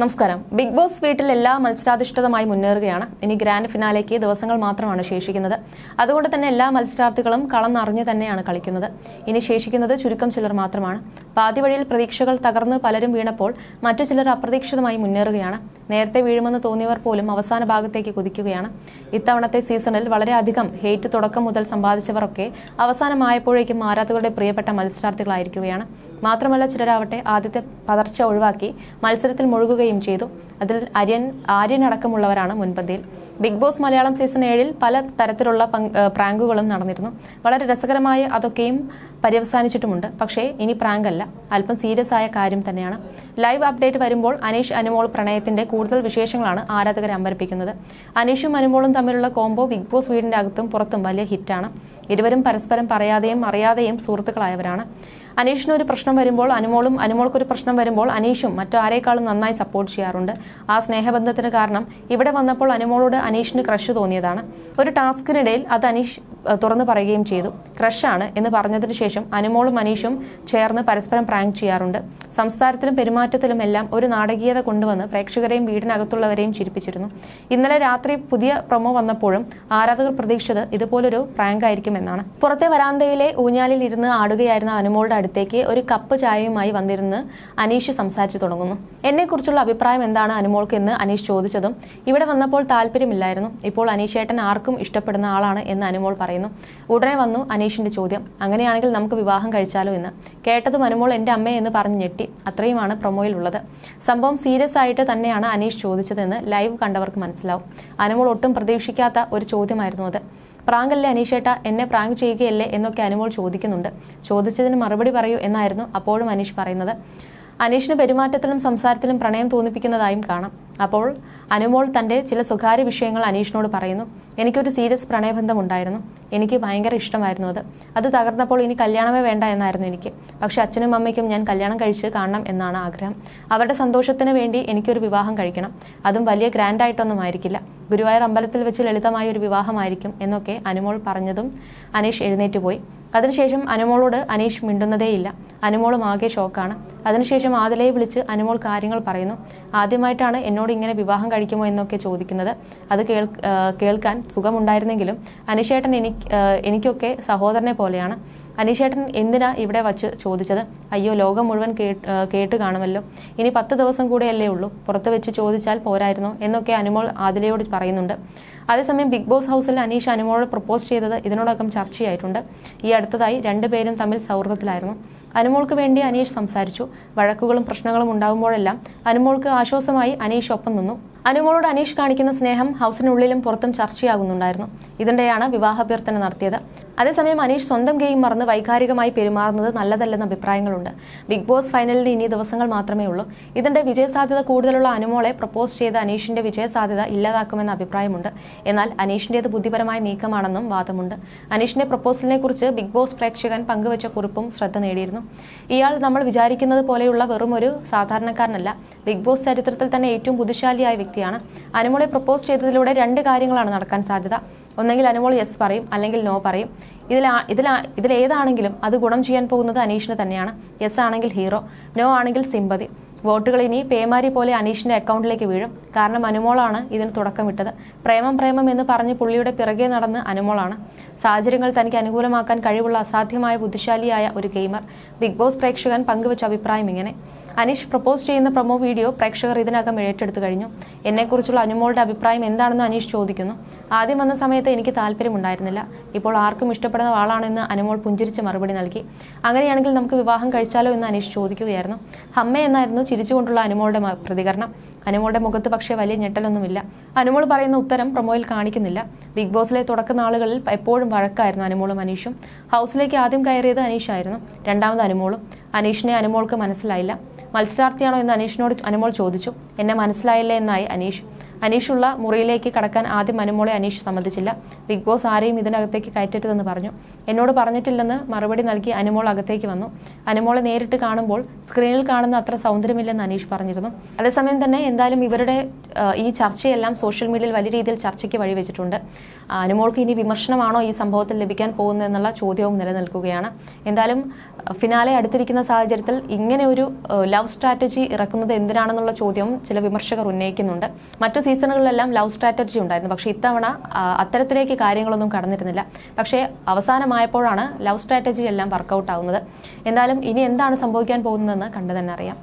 നമസ്കാരം. Big boss വീട്ടിൽ എല്ലാ മത്സരാധിഷ്ഠിതമായി മുന്നേറുകയാണ്. ഇനി ഗ്രാൻഡ് ഫിനാലേക്ക് ദിവസങ്ങൾ മാത്രമാണ് ശേഷിക്കുന്നത്. അതുകൊണ്ട് തന്നെ എല്ലാ മത്സരാർത്ഥികളും കളം നിറഞ്ഞു തന്നെയാണ് കളിക്കുന്നത്. ഇനി ശേഷിക്കുന്നത് ചുരുക്കം ചിലർ മാത്രമാണ്. പാതിവഴിയിൽ പ്രതീക്ഷകൾ തകർന്ന് പലരും വീണപ്പോൾ മറ്റു ചിലർ അപ്രതീക്ഷിതമായി മുന്നേറുകയാണ്. നേരത്തെ വീഴുമെന്ന് തോന്നിയവർ പോലും അവസാന ഭാഗത്തേക്ക് കുതിക്കുകയാണ്. ഇത്തവണത്തെ സീസണിൽ വളരെയധികം ഹേറ്റ് തുടക്കം മുതൽ സമ്പാദിച്ചവരൊക്കെ അവസാനമായപ്പോഴേക്കും ആരാധകരുടെ പ്രിയപ്പെട്ട മത്സരാർത്ഥികളായിരിക്കുകയാണ്. മാത്രമല്ല ചിലരാവട്ടെ ആദ്യത്തെ പതർച്ച ഒഴിവാക്കി മത്സരത്തിൽ മുഴുകുകയും ചെയ്തു. അതിൽ അര്യൻ ആര്യൻ അടക്കമുള്ളവരാണ് മുൻപന്തിയിൽ. ബിഗ് ബോസ് മലയാളം സീസൺ ഏഴിൽ പല തരത്തിലുള്ള പ്രാങ്കുകളും നടന്നിരുന്നു. വളരെ രസകരമായ അതൊക്കെയും പര്യവസാനിച്ചിട്ടുമുണ്ട്. പക്ഷേ ഇനി പ്രാങ്ക് അല്ല അല്പം സീരിയസ് ആയ കാര്യം തന്നെയാണ്. ലൈവ് അപ്ഡേറ്റ് വരുമ്പോൾ അനീഷ് അനുമോൾ പ്രണയത്തിന്റെ കൂടുതൽ വിശേഷങ്ങളാണ് ആരാധകരെ അമ്പരപ്പിക്കുന്നത്. അനീഷും അനുമോളും തമ്മിലുള്ള കോംബോ ബിഗ് ബോസ് വീടിന്റെ അകത്തും പുറത്തും വലിയ ഹിറ്റാണ്. ഇരുവരും പരസ്പരം പറയാതെയും അറിയാതെയും സുഹൃത്തുക്കളായവരാണ്. അനീഷിന് ഒരു പ്രശ്നം വരുമ്പോൾ അനുമോളും അനുമോൾക്കൊരു പ്രശ്നം വരുമ്പോൾ അനീഷും മറ്റാരേക്കാളും നന്നായി സപ്പോർട്ട് ചെയ്യാറുണ്ട്. ആ സ്നേഹബന്ധത്തിന് കാരണം ഇവിടെ വന്നപ്പോൾ അനുമോളോട് അനീഷിന് ക്രഷ് തോന്നിയതാണ്. ഒരു ടാസ്കിനിടയിൽ അത് അനീഷ് തുറന്നു പറയുകയും ചെയ്തു. ക്രഷാണ് എന്ന് പറഞ്ഞതിന് ശേഷം അനുമോളും അനീഷും ചേർന്ന് പരസ്പരം പ്രാങ്ക് ചെയ്യാറുണ്ട്. സംസാരത്തിലും പെരുമാറ്റത്തിലും എല്ലാം ഒരു നാടകീയത കൊണ്ടുവന്ന് പ്രേക്ഷകരെയും വീടിനകത്തുള്ളവരെയും ചിരിപ്പിച്ചിരുന്നു. ഇന്നലെ രാത്രി പുതിയ പ്രൊമോ വന്നപ്പോഴും ആരാധകർ പ്രതീക്ഷിച്ചത് ഇതുപോലൊരു പ്രാങ്ക് ആയിരിക്കുമെന്നാണ്. പുറത്തെ വരാന്തയിലെ ഊഞ്ഞാലിൽ ഇരുന്ന് ആടുകയായിരുന്ന അനുമോളുടെ അടുത്തേക്ക് ഒരു കപ്പ് ചായയുമായി വന്നിരുന്ന് അനീഷ് സംസാരിച്ചു തുടങ്ങുന്നു. എന്നെക്കുറിച്ചുള്ള അഭിപ്രായം എന്താണ് അനുമോൾക്ക്? എന്ന് അനീഷ് ചോദിച്ചതും ഇവിടെ വന്നപ്പോൾ താല്പര്യമില്ലായിരുന്നു. ഇപ്പോൾ അനീഷേട്ടൻ ആർക്കും ഇഷ്ടപ്പെടുന്ന ആളാണ് എന്ന് അനുമോൾ പറയുന്നു. ഉടനെ വന്നു അനീഷിന്റെ ചോദ്യം. അങ്ങനെയാണെങ്കിൽ നമുക്ക് വിവാഹം കഴിച്ചാലോ എന്ന്. കേട്ടതും അനുമോൾ എന്റെ അമ്മേ എന്ന് പറഞ്ഞ് ഞെട്ടി. അത്രയുമാണ് പ്രൊമോയിലുള്ളത് സംഭവം സീരിയസ് ആയിട്ട് തന്നെയാണ് അനീഷ് ചോദിച്ചതെന്ന് ലൈവ് കണ്ടവർക്ക് മനസ്സിലാവും. അനുമോൾ ഒട്ടും പ്രതീക്ഷിക്കാത്ത ഒരു ചോദ്യമായിരുന്നു അത്. പ്രാങ്കല്ലേ അനീഷേട്ട? എന്നെ പ്രാങ്ക് ചെയ്യുകയല്ലേ? എന്നൊക്കെ അനുമോൾ ചോദിക്കുന്നുണ്ട്. ചോദിച്ചതിന് മറുപടി പറയൂ എന്നായിരുന്നു അപ്പോഴും അനീഷ് പറയുന്നത്. അനീഷിന് പെരുമാറ്റത്തിലും സംസാരത്തിലും പ്രണയം തോന്നിപ്പിക്കുന്നതായും കാണാം. അപ്പോൾ അനുമോൾ തന്റെ ചില സ്വകാര്യ വിഷയങ്ങൾ അനീഷിനോട് പറയുന്നു. എനിക്കൊരു സീരിയസ് പ്രണയബന്ധം ഉണ്ടായിരുന്നു എനിക്ക് ഭയങ്കര ഇഷ്ടമായിരുന്നു അത്. അത് തകർന്നപ്പോൾ ഇനി കല്യാണമേ വേണ്ട എന്നായിരുന്നു എനിക്ക്. പക്ഷെ അച്ഛനും അമ്മയ്ക്കും ഞാൻ കല്യാണം കഴിച്ച് കാണണം എന്നാണ് ആഗ്രഹം. അവരുടെ സന്തോഷത്തിന് വേണ്ടി എനിക്കൊരു വിവാഹം കഴിക്കണം. അതും വലിയ ഗ്രാൻഡായിട്ടൊന്നും ആയിരിക്കില്ല. ഗുരുവായൂർ അമ്പലത്തിൽ വെച്ച് ലളിതമായ ഒരു വിവാഹമായിരിക്കും എന്നൊക്കെ അനുമോൾ പറഞ്ഞതും അനീഷ് എഴുന്നേറ്റ് പോയി. അതിനുശേഷം അനുമോളോട് അനീഷ് മിണ്ടുന്നതേയില്ല. അനുമോളും ആകെ ഷോക്കാണ്. അതിനുശേഷം ആദിലയെ വിളിച്ച് അനുമോൾ കാര്യങ്ങൾ പറയുന്നു. ആദ്യമായിട്ടാണ് എന്നോട് ഇങ്ങനെ വിവാഹം കഴിക്കുമോ എന്നൊക്കെ ചോദിക്കുന്നത്. അത് കേൾ കേൾക്കാൻ സുഖമുണ്ടായിരുന്നെങ്കിലും അനീഷേട്ടൻ എനിക്ക് എനിക്കൊക്കെ സഹോദരനെ പോലെയാണ്. അനീഷേട്ടൻ എന്തിനാ ഇവിടെ വച്ച് ചോദിച്ചത്? അയ്യോ ലോകം മുഴുവൻ കേട്ട് കാണുമല്ലോ. ഇനി പത്ത് ദിവസം കൂടെയല്ലേ ഉള്ളൂ. പുറത്ത് വെച്ച് ചോദിച്ചാൽ പോരായിരുന്നോ എന്നൊക്കെ അനുമോൾ ആദിലയോട് പറയുന്നുണ്ട്. അതേസമയം ബിഗ് ബോസ് ഹൗസിൽ അനീഷ് അനുമോളോട് പ്രപ്പോസ് ചെയ്തത് ഇതിനോടകം ചർച്ചയായിട്ടുണ്ട്. ഈ അടുത്തതായി രണ്ടുപേരും തമ്മിൽ സൗഹൃദത്തിലായിരുന്നു. അനുമോൾക്ക് വേണ്ടി അനീഷ് സംസാരിച്ചു. വഴക്കുകളും പ്രശ്നങ്ങളും ഉണ്ടാകുമ്പോഴെല്ലാം അനുമോൾക്ക് ആശ്വാസമായി അനീഷ് ഒപ്പം നിന്നു. അനുമോളോട് അനീഷ് കാണിക്കുന്ന സ്നേഹം ഹൗസിനുള്ളിലും പുറത്തും ചർച്ചയാകുന്നുണ്ടായിരുന്നു. ഇതിനിടെയാണ് വിവാഹാഭ്യർത്ഥന നടത്തിയത്. അതേസമയം അനീഷ് സ്വന്തം ഗെയിം മറന്ന് വൈകാരികമായി പെരുമാറുന്നത് നല്ലതല്ലെന്ന അഭിപ്രായങ്ങളുണ്ട്. ബിഗ് ബോസ് ഫൈനലിന് ഇനി ദിവസങ്ങൾ മാത്രമേ ഉള്ളൂ. ഇതിന്റെ വിജയസാധ്യത കൂടുതലുള്ള അനുമോളെ പ്രപ്പോസ് ചെയ്ത അനീഷിന്റെ വിജയസാധ്യത ഇല്ലാതാക്കുമെന്ന അഭിപ്രായമുണ്ട്. എന്നാൽ അനീഷിന്റേത് ബുദ്ധിപരമായ നീക്കമാണെന്നും വാദമുണ്ട്. അനീഷിന്റെ പ്രപ്പോസലിനെ കുറിച്ച് ബിഗ് ബോസ് പ്രേക്ഷകൻ പങ്കുവച്ച കുറിപ്പും ശ്രദ്ധ നേടിയിരുന്നു. ഇയാൾ നമ്മൾ വിചാരിക്കുന്നത് പോലെയുള്ള വെറുമൊരു സാധാരണക്കാരനല്ല. ബിഗ് ബോസ് ചരിത്രത്തിൽ തന്നെ ഏറ്റവും ബുദ്ധിശാലിയായ വ്യക്തിയാണ് അനുമോളെ പ്രപ്പോസ് ചെയ്തതിലൂടെ രണ്ട് കാര്യങ്ങളാണ് നടക്കാൻ സാധ്യത. ഒന്നെങ്കിൽ അനുമോൾ യെസ് പറയും അല്ലെങ്കിൽ നോ പറയും. ഇതിൽ ഇതിൽ ഇതിലേതാണെങ്കിലും അത് ഗുണം ചെയ്യാൻ പോകുന്നത് അനീഷിന് തന്നെയാണ്. യെസ് ആണെങ്കിൽ ഹീറോ നോ ആണെങ്കിൽ സിമ്പതി വോട്ടുകൾ ഇനി പേമാരി പോലെ അനീഷിന്റെ അക്കൗണ്ടിലേക്ക് വീഴും. കാരണം അനുമോളാണ് ഇതിന് തുടക്കമിട്ടത് പ്രേമം പ്രേമം എന്ന് പറഞ്ഞ് പുള്ളിയുടെ പിറകെ നടന്ന് അനുമോളാണ്. സാഹചര്യങ്ങൾ തനിക്ക് അനുകൂലമാക്കാൻ കഴിവുള്ള അസാധ്യമായ ബുദ്ധിശാലിയായ ഒരു ഗെയിമർ ബിഗ് ബോസ് പ്രേക്ഷകൻ പങ്കുവച്ച അഭിപ്രായം ഇങ്ങനെ. അനീഷ് പ്രപ്പോസ് ചെയ്യുന്ന പ്രൊമോ വീഡിയോ പ്രേക്ഷകർ ഇതിനകം ഏറ്റെടുത്തു കഴിഞ്ഞു. എന്നെക്കുറിച്ചുള്ള അനുമോളുടെ അഭിപ്രായം എന്താണെന്ന് അനീഷ് ചോദിക്കുന്നു. ആദ്യം വന്ന സമയത്ത് എനിക്ക് താല്പര്യമുണ്ടായിരുന്നില്ല. ഇപ്പോൾ ആർക്കും ഇഷ്ടപ്പെടുന്ന ആളാണെന്ന് അനുമോൾ പുഞ്ചിരിച്ച് മറുപടി നൽകി. അങ്ങനെയാണെങ്കിൽ നമുക്ക് വിവാഹം കഴിച്ചാലോ എന്ന് അനീഷ് ചോദിക്കുകയായിരുന്നു. ഹമ്മ എന്നായിരുന്നു ചിരിച്ചുകൊണ്ടുള്ള അനുമോളുടെ പ്രതികരണം. അനുമോളുടെ മുഖത്ത് പക്ഷേ വലിയ ഞെട്ടലൊന്നുമില്ല. അനുമോൾ പറയുന്ന ഉത്തരം പ്രൊമോയിൽ കാണിക്കുന്നില്ല. ബിഗ് ബോസിലെ തുടക്ക നാളുകളിൽ എപ്പോഴും വഴക്കായിരുന്നു അനുമോളും അനീഷും. ഹൗസിലേക്ക് ആദ്യം കയറിയത് അനീഷായിരുന്നു. രണ്ടാമത് അനുമോളും. അനീഷിനെ അനുമോൾക്ക് മനസ്സിലായില്ല. മത്സരാർത്ഥിയാണോ എന്ന് അനീഷിനോട് അനുമോൾ ചോദിച്ചു. എന്നെ മനസ്സിലായില്ലേ എന്നായി അനീഷ്. അനീഷുള്ള മുറിയിലേക്ക് കടക്കാൻ ആദ്യം അനുമോളെ അനീഷ് സമ്മതിച്ചില്ല. ബിഗ് ബോസ് ആരെയും ഇതിനകത്തേക്ക് കയറ്റരുതെന്ന് പറഞ്ഞു. എന്നോട് പറഞ്ഞിട്ടില്ലെന്ന് മറുപടി നൽകി അനുമോൾ അകത്തേക്ക് വന്നു. അനുമോളെ നേരിട്ട് കാണുമ്പോൾ സ്ക്രീനിൽ കാണുന്ന അത്ര സൗന്ദര്യമില്ലെന്ന് അനീഷ് പറഞ്ഞിരുന്നു. അതേസമയം തന്നെ എന്തായാലും ഇവരുടെ ഈ ചർച്ചയെല്ലാം സോഷ്യൽ മീഡിയയിൽ വലിയ രീതിയിൽ ചർച്ചയ്ക്ക് വഴിവെച്ചിട്ടുണ്ട്. അനുമോൾക്ക് ഇനി വിമർശനമാണോ ഈ സംഭവത്തിൽ ലഭിക്കാൻ പോകുന്നതെന്നുള്ള ചോദ്യവും നിലനിൽക്കുകയാണ്. എന്തായാലും ഫിനാലെ അടുത്തിരിക്കുന്ന സാഹചര്യത്തിൽ ഇങ്ങനെ ഒരു ലവ് സ്ട്രാറ്റജി ഇറക്കുന്നത് എന്തിനാണെന്നുള്ള ചോദ്യവും ചില വിമർശകർ ഉന്നയിക്കുന്നുണ്ട്. മറ്റു സീസണുകളിലെല്ലാം ലവ് സ്ട്രാറ്റജി ഉണ്ടായിരുന്നു. പക്ഷേ ഇത്തവണ അത്തരത്തിലേക്ക് കാര്യങ്ങളൊന്നും കടന്നിരുന്നില്ല. പക്ഷേ അവസാനമായപ്പോഴാണ് ലവ് സ്ട്രാറ്റജി എല്ലാം വർക്കൗട്ട് ആവുന്നത് എന്തായാലും ഇനി എന്താണ് സംഭവിക്കാൻ പോകുന്നതെന്ന് കണ്ടു തന്നെ അറിയാം.